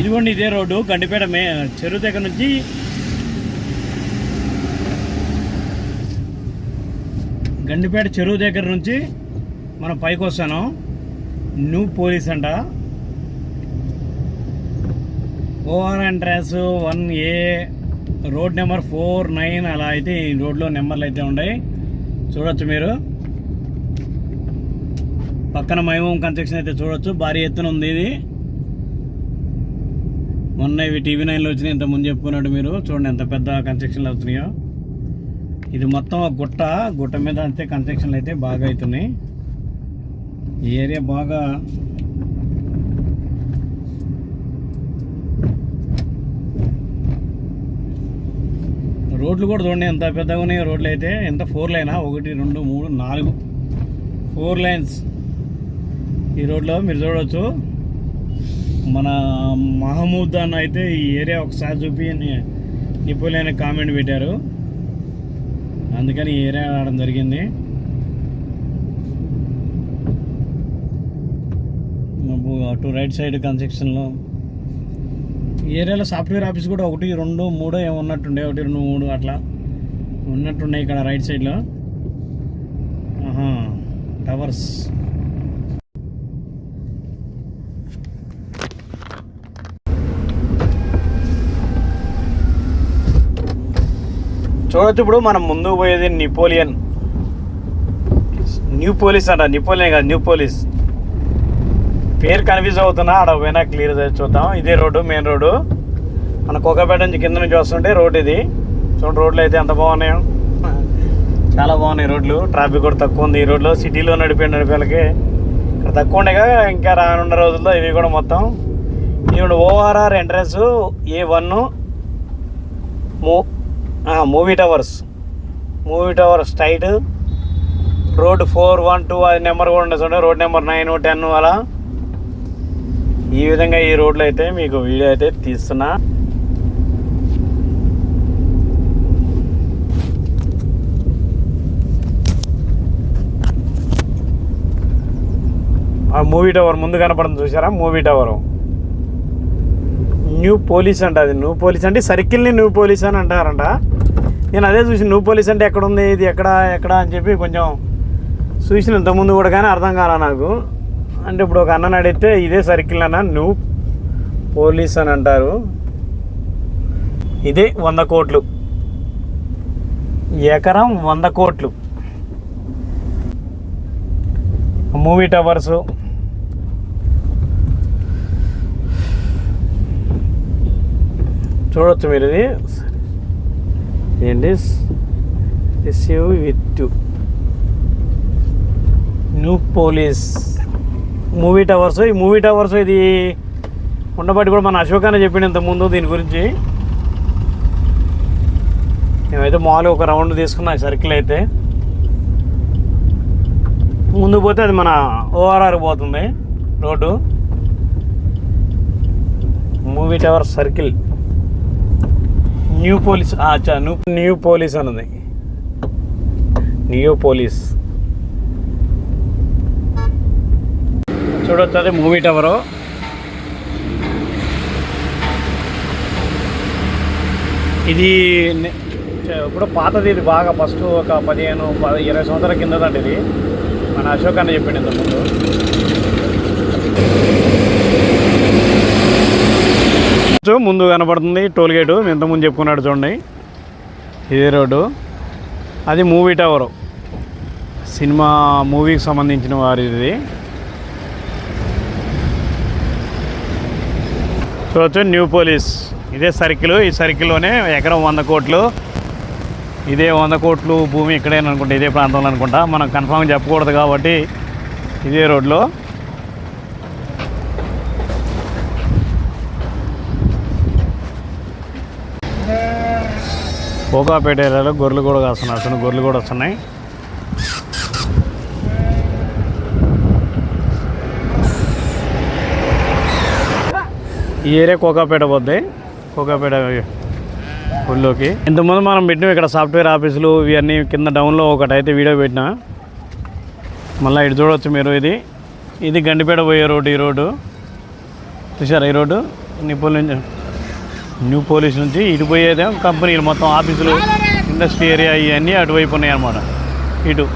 ఇదిగోండి ఇదే రోడ్డు గండిపేట మే చెరువు దగ్గర నుంచి. గండిపేట చెరువు దగ్గర నుంచి మనం పైకి వస్తాను. న్యూ పోలీస్ అంట. O R entrance one A road number four nine అలా అయితే ఈ రోడ్లో నెంబర్లు అయితే ఉన్నాయి. చూడొచ్చు మీరు. పక్కన మైమూం కన్స్ట్రక్షన్ అయితే చూడొచ్చు. భారీ ఎత్తున ఉంది ఇది. మొన్న ఇవి టీవీ నైన్లో వచ్చినాయి ఇంత ముందు చెప్పుకున్నాడు మీరు. చూడండి ఎంత పెద్ద కన్స్ట్రక్షన్లు అవుతున్నాయో. ఇది మొత్తం ఒక గుట్ట గుట్ట మీద అంతే కన్స్ట్రక్షన్లు అయితే బాగా అవుతున్నాయి. ఈ ఏరియా బాగా రోడ్లు కూడా చూడండి ఎంత పెద్దగా ఉన్నాయి రోడ్లు అయితే. ఎంత ఫోర్ లైనా? ఒకటి రెండు మూడు నాలుగు. ఫోర్ లైన్స్ ఈ రోడ్లో మీరు చూడవచ్చు మన మహమూద్ అన్న అయితే ఈ ఏరియా ఒకసారి చూపి అని- కామెంట్ పెట్టారు. అందుకని ఈ ఏరియా రావడం జరిగింది. అటు రైట్ సైడ్ కన్స్ట్రక్షన్లో ఈ ఏరియాలో సాఫ్ట్వేర్ ఆఫీస్ కూడా ఒకటి రెండు మూడో ఏమో ఉన్నట్టుండే ఒకటి రెండు మూడు అట్లా ఉన్నట్టున్నాయి ఇక్కడ రైట్ సైడ్లో టవర్స్ చూడొచ్చు. ఇప్పుడు మనం ముందు పోయేది నిపోలియన్ న్యూ పోలీస్ అంట. నిపోలియన్ కాదు న్యూ పోలీస్ పేరు కన్ఫ్యూజ్ అవుతున్నా ఆడ పోయినా క్లియర్ చూద్దాం. ఇదే రోడ్డు మెయిన్ రోడ్డు. మన కోకాపేట నుంచి కింద నుంచి వస్తుంటే రోడ్ ఇది. చూడండి రోడ్లు అయితే ఎంత బాగున్నాయో. చాలా బాగున్నాయి రోడ్లు. ట్రాఫిక్ కూడా తక్కువ ఉంది ఈ రోడ్లో. సిటీలో నడిపే నడిపేళ్ళకి ఇక్కడ తక్కువ ఉండేగా ఇంకా రానున్న రోజుల్లో ఇవి కూడా మొత్తం. ఇవి O R R entrance A one మూ movie towers movie tower straight road four one two అది నెంబర్ కూడా ఉండదు చూడండి. రోడ్ నెంబర్ నైన్ టెన్ అలా. ఈ విధంగా ఈ రోడ్లో అయితే మీకు వీడియో అయితే తీస్తున్నా. ఆ మూవీ టవర్ ముందు కనపడుతుంది చూసారా? మూవీ టవర్ న్యూ పోలీస్ అంట అది. న్యూ పోలీస్ అంటే సర్కిల్ని న్యూ పోలీస్ అని అంటారంట. నేను అదే చూసి న్యూ పోలీస్ అంటే ఎక్కడ ఉంది ఇది ఎక్కడ ఎక్కడ అని చెప్పి కొంచెం చూసిన ఇంతకుముందు కూడా కానీ అర్థం కాల నాకు. అంటే ఇప్పుడు ఒక అన్నని అడిగితే ఇదే సర్కిల్ అన్న న్యూ పోలీస్ అని అంటారు. ఇదే వంద కోట్లు. ఎకరం వంద కోట్లు. Movie towers. చూడొచ్చు మీరు ఇది. ఏంటి receive with Neopolis movie towers ఈ మూవీ టవర్స్ ఇది ఉండబట్టి కూడా మన అశోక్ అన్న చెప్పిండు ముందు దీని గురించి. మేమైతే మామూలుగా ఒక రౌండ్ తీసుకున్నా సర్కిల్ అయితే. ముందు పోతే అది మన ఓఆర్ఆర్ పోతుంది road. Movie tower circle Neopolis Neopolis అని ఉంది. న్యూ పోలీస్. చూడొచ్చు అదే మూవీ టవరు. ఇది ఇప్పుడు పాతది ఇది బాగా ఫస్ట్ ఒక పదిహేను పది ఇరవై సంవత్సరాల కిందదండి ఇది. మన అశోక్ అన్న చెప్పిండు ఇంతకుముందు. ముందు కనబడుతుంది టోల్ గేటు. ఇంతకుముందు చెప్పుకున్నాడు చూడండి. ఇదే రోడ్డు. అది మూవీ టవరు. సినిమా మూవీకి సంబంధించిన వారి ఇది. చూడవచ్చు న్యూ పోలీస్. ఇదే సర్కిల్. ఈ సర్కిల్లోనే ఎకరం వంద కోట్లు. ఇదే వంద కోట్లు భూమి ఇక్కడే అనుకుంటా ఇదే ప్రాంతంలో అనుకుంటా. మనం కన్ఫామ్ చెప్పకూడదు కాబట్టి ఇదే రోడ్లో. కోకాపేట ఏరియాలో గొర్రెలు కూడా కాస్తున్నాయి. అసలు గొర్రెలు కూడా వస్తున్నాయి. ఈ ఏరియా కోకాపేట పోద్ది. కోకాపేట ఊళ్ళోకి ఇంతకుముందు మనం పెట్టినాం ఇక్కడ సాఫ్ట్వేర్ ఆఫీసులు ఇవన్నీ కింద డౌన్లో ఒకటి అయితే వీడియో పెట్టిన. మళ్ళీ ఇటు చూడవచ్చు మీరు ఇది. ఇది గండిపేట పోయే రోడ్డు ఈ రోడ్డు. చూసారా ఈ రోడ్డు? నిప్పుల నుంచి న్యూ పోలీస్ నుంచి ఇటు పోయేదే కంపెనీలు మొత్తం ఆఫీసులు ఇండస్ట్రీ ఏరియా ఇవన్నీ అటువైపు ఉన్నాయి అన్నమాట ఇటు.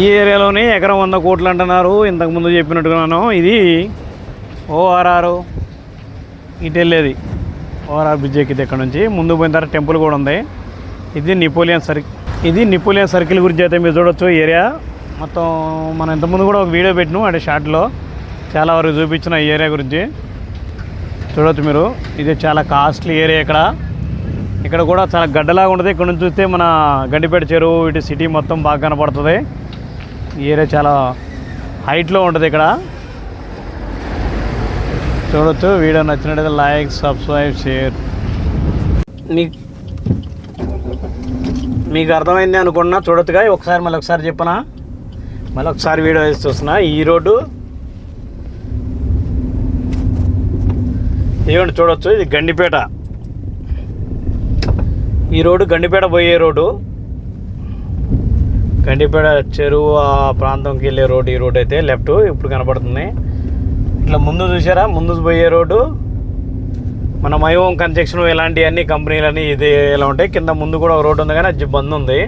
ఈ ఏరియాలోనే ఎకరం వంద కోట్లు అంటున్నారు. ఇంతకుముందు చెప్పినట్టుగాను ఇది ఓఆర్ఆర్ ఇటు వెళ్ళేది. ఓఆర్ఆర్ బ్రిడ్జ్ ఎక్కితే ఇక్కడ నుంచి. ముందు పోయిన తర్వాత టెంపుల్ కూడా ఉంది. ఇది నిపోలియన్ సర్కిల్ ఇది నిపోలియన్ సర్కిల్ గురించి అయితే మీరు చూడొచ్చు. ఈ ఏరియా మొత్తం మనం ఇంతకుముందు కూడా ఒక వీడియో పెట్టినాం. అంటే షార్ట్లో చాలా వరకు చూపించిన ఈ ఏరియా గురించి. చూడవచ్చు మీరు. ఇది చాలా కాస్ట్లీ ఏరియా ఇక్కడ. ఇక్కడ కూడా చాలా గడ్డలాగా ఉంటుంది. ఇక్కడ నుంచి చూస్తే మన గండిపేట చెరువు ఇటు సిటీ మొత్తం బాగా కనపడుతుంది. ఈ ఏరియా చాలా హైట్లో ఉంటుంది ఇక్కడ. చూడొచ్చు. వీడియో నచ్చినట్టయితే లైక్ సబ్స్క్రైబ్ షేర్ మీకు మీకు అర్థమైంది అనుకున్నా చూడొచ్చుగా. ఒకసారి మళ్ళీ ఒకసారి చెప్పనా. మళ్ళీ ఒకసారి వీడియో వేసి చూస్తున్నా. ఈ రోడ్డు ఇదిగోండి చూడొచ్చు. ఇది గండిపేట. ఈ రోడ్డు గండిపేట పోయే రోడ్డు. గండిపేట చెరువు ఆ ప్రాంతంకి వెళ్ళే రోడ్డు ఈ రోడ్డు అయితే లెఫ్ట్ ఇప్పుడు కనపడుతుంది. ఇట్లా ముందు చూసారా ముందు పోయే రోడ్డు. మన మైహోమ్ కన్స్ట్రక్షన్ ఇలాంటివన్నీ కంపెనీలన్నీ ఇది ఇలా ఉంటాయి? కింద ముందు కూడా ఒక రోడ్డు ఉంది కానీ అది బంద్ ఉంది.